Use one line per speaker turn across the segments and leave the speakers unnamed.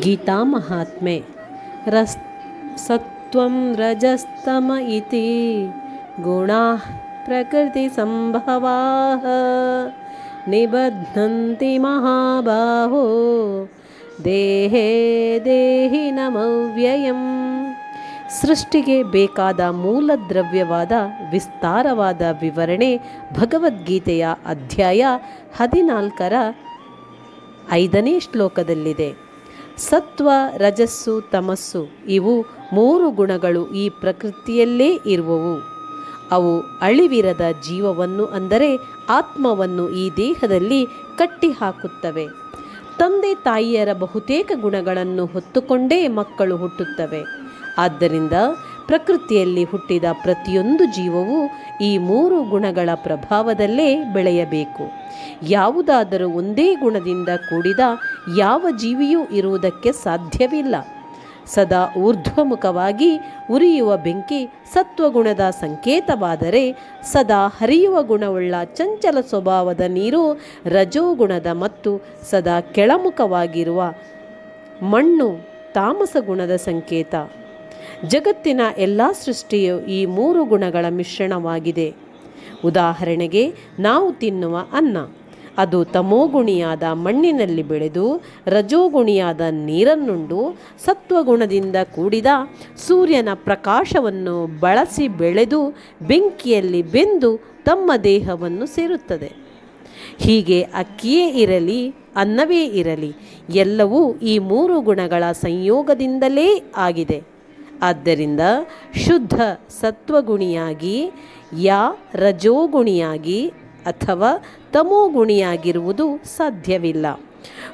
ಗೀತಾ ಮಹಾತ್ಮೆ ರಸ್ ಸತ್ವಂ ರಜಸ್ತಮ ಇತಿ ಗುಣಾ ಪ್ರಕೃತಿ ಪ್ರಕೃತಿಸಂಭವಾ ನಿಬಧ್ನಂತಿ ಮಹಾಬಾಹೋ ದೇಹೇ ದೇಹಿ ನಮವ್ಯಯಂ ಸೃಷ್ಟಿಗೆ ಬೇಕಾದ ಮೂಲ ದ್ರವ್ಯವಾದ ವಿಸ್ತಾರವಾದ ವಿವರಣೆ ಭಗವದ್ಗೀತೆಯ ಅಧ್ಯಾಯ ಹದಿನಾಲ್ಕರ ಐದನೇ ಶ್ಲೋಕದಲ್ಲಿದೆ. ಸತ್ವ, ರಜಸ್ಸು, ತಮಸ್ಸು ಇವು ಮೂರು ಗುಣಗಳು ಈ ಪ್ರಕೃತಿಯಲ್ಲೇ ಇರುವವು. ಅವು ಅಳಿವಿರದ ಜೀವವನ್ನು ಅಂದರೆ ಆತ್ಮವನ್ನು ಈ ದೇಹದಲ್ಲಿ ಕಟ್ಟಿಹಾಕುತ್ತವೆ. ತಂದೆ ತಾಯಿಯರ ಬಹುತೇಕ ಗುಣಗಳನ್ನು ಹೊತ್ತುಕೊಂಡೇ ಮಕ್ಕಳು ಹುಟ್ಟುತ್ತವೆ. ಆದ್ದರಿಂದ ಪ್ರಕೃತಿಯಲ್ಲಿ ಹುಟ್ಟಿದ ಪ್ರತಿಯೊಂದು ಜೀವವು ಈ ಮೂರು ಗುಣಗಳ ಪ್ರಭಾವದಲ್ಲೇ ಬೆಳೆಯಬೇಕು. ಯಾವುದಾದರೂ ಒಂದೇ ಗುಣದಿಂದ ಕೂಡಿದ ಯಾವ ಜೀವಿಯೂ ಇರುವುದಕ್ಕೆ ಸಾಧ್ಯವಿಲ್ಲ. ಸದಾ ಊರ್ಧ್ವಮುಖವಾಗಿ ಉರಿಯುವ ಬೆಂಕಿ ಸತ್ವಗುಣದ ಸಂಕೇತವಾದರೆ ಸದಾ ಹರಿಯುವ ಗುಣವುಳ್ಳ ಚಂಚಲ ಸ್ವಭಾವದ ನೀರು ರಜೋಗುಣದ ಮತ್ತು ಸದಾ ಕೆಳಮುಖವಾಗಿರುವ ಮಣ್ಣು ತಾಮಸ ಗುಣದ ಸಂಕೇತ. ಜಗತ್ತಿನ ಎಲ್ಲ ಸೃಷ್ಟಿಯು ಈ ಮೂರು ಗುಣಗಳ ಮಿಶ್ರಣವಾಗಿದೆ. ಉದಾಹರಣೆಗೆ, ನಾವು ತಿನ್ನುವ ಅನ್ನ. ಅದು ತಮೋಗುಣಿಯಾದ ಮಣ್ಣಿನಲ್ಲಿ ಬೆಳೆದು, ರಜೋಗುಣಿಯಾದ ನೀರನ್ನುಂಡು, ಸತ್ವಗುಣದಿಂದ ಕೂಡಿದ ಸೂರ್ಯನ ಪ್ರಕಾಶವನ್ನು ಬಳಸಿ ಬೆಳೆದು, ಬೆಂಕಿಯಲ್ಲಿ ಬೆಂದು ತಮ್ಮ ದೇಹವನ್ನು ಸೇರುತ್ತದೆ. ಹೀಗೆ ಅಕ್ಕಿಯೇ ಇರಲಿ, ಅನ್ನವೇ ಇರಲಿ, ಎಲ್ಲವೂ ಈ ಮೂರು ಗುಣಗಳ ಸಂಯೋಗದಿಂದಲೇ ಆಗಿದೆ. ಆದ್ದರಿಂದ ಶುದ್ಧ ಸತ್ವಗುಣಿಯಾಗಿ, ಯಾ ರಜೋಗುಣಿಯಾಗಿ ಅಥವಾ ತಮೋಗುಣಿಯಾಗಿರುವುದು ಸಾಧ್ಯವಿಲ್ಲ.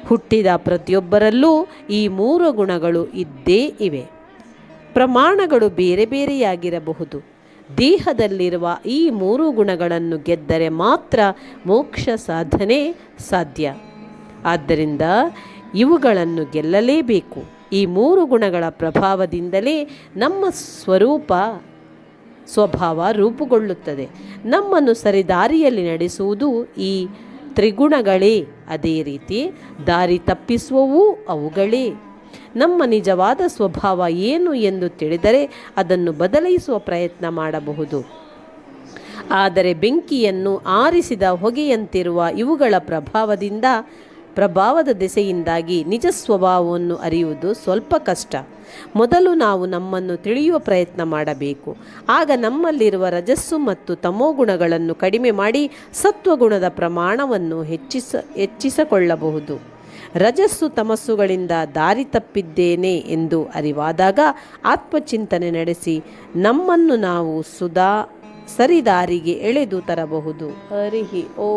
ಹುಟ್ಟಿದ ಪ್ರತಿಯೊಬ್ಬರಲ್ಲೂ ಈ ಮೂರು ಗುಣಗಳು ಇದ್ದೇ ಇವೆ. ಪ್ರಮಾಣಗಳು ಬೇರೆ ಬೇರೆಯಾಗಿರಬಹುದು. ದೇಹದಲ್ಲಿರುವ ಈ ಮೂರು ಗುಣಗಳನ್ನು ಗೆದ್ದರೆ ಮಾತ್ರ ಮೋಕ್ಷ ಸಾಧನೆ ಸಾಧ್ಯ. ಆದ್ದರಿಂದ ಇವುಗಳನ್ನು ಗೆಲ್ಲಲೇಬೇಕು. ಈ ಮೂರು ಗುಣಗಳ ಪ್ರಭಾವದಿಂದಲೇ ನಮ್ಮ ಸ್ವರೂಪ, ಸ್ವಭಾವ ರೂಪುಗೊಳ್ಳುತ್ತದೆ. ನಮ್ಮನ್ನು ಸರಿದಾರಿಯಲ್ಲಿ ನಡೆಸುವುದು ಈ ತ್ರಿಗುಣಗಳೇ. ಅದೇ ರೀತಿ ದಾರಿ ತಪ್ಪಿಸುವವೂ ಅವುಗಳೇ. ನಮ್ಮ ನಿಜವಾದ ಸ್ವಭಾವ ಏನು ಎಂದು ತಿಳಿದರೆ ಅದನ್ನು ಬದಲಾಯಿಸುವ ಪ್ರಯತ್ನ ಮಾಡಬಹುದು. ಆದರೆ ಬೆಂಕಿಯನ್ನು ಆರಿಸಿದ ಹೊಗೆಯಂತಿರುವ ಇವುಗಳ ಪ್ರಭಾವದಿಂದ ಪ್ರಭಾವದ ದೆಸೆಯಿಂದಾಗಿ ನಿಜ ಸ್ವಭಾವವನ್ನು ಅರಿಯುವುದು ಸ್ವಲ್ಪ ಕಷ್ಟ. ಮೊದಲು ನಾವು ನಮ್ಮನ್ನು ತಿಳಿಯುವ ಪ್ರಯತ್ನ ಮಾಡಬೇಕು. ಆಗ ನಮ್ಮಲ್ಲಿರುವ ರಜಸ್ಸು ಮತ್ತು ತಮೋಗುಣಗಳನ್ನು ಕಡಿಮೆ ಮಾಡಿ ಸತ್ವಗುಣದ ಪ್ರಮಾಣವನ್ನು ಹೆಚ್ಚಿಸ, ಹೆಚ್ಚಿಸಿಕೊಳ್ಳಬಹುದು. ರಜಸ್ಸು ತಮಸ್ಸುಗಳಿಂದ ದಾರಿ ತಪ್ಪಿದ್ದೇನೆ ಎಂದು ಅರಿವಾದಾಗ ಆತ್ಮಚಿಂತನೆ ನಡೆಸಿ ನಮ್ಮನ್ನು ನಾವು ಸುಧಾ, ಸರಿದಾರಿಗೆ ಎಳೆದು ತರಬಹುದು. ಹರಿಹಿ ಓ.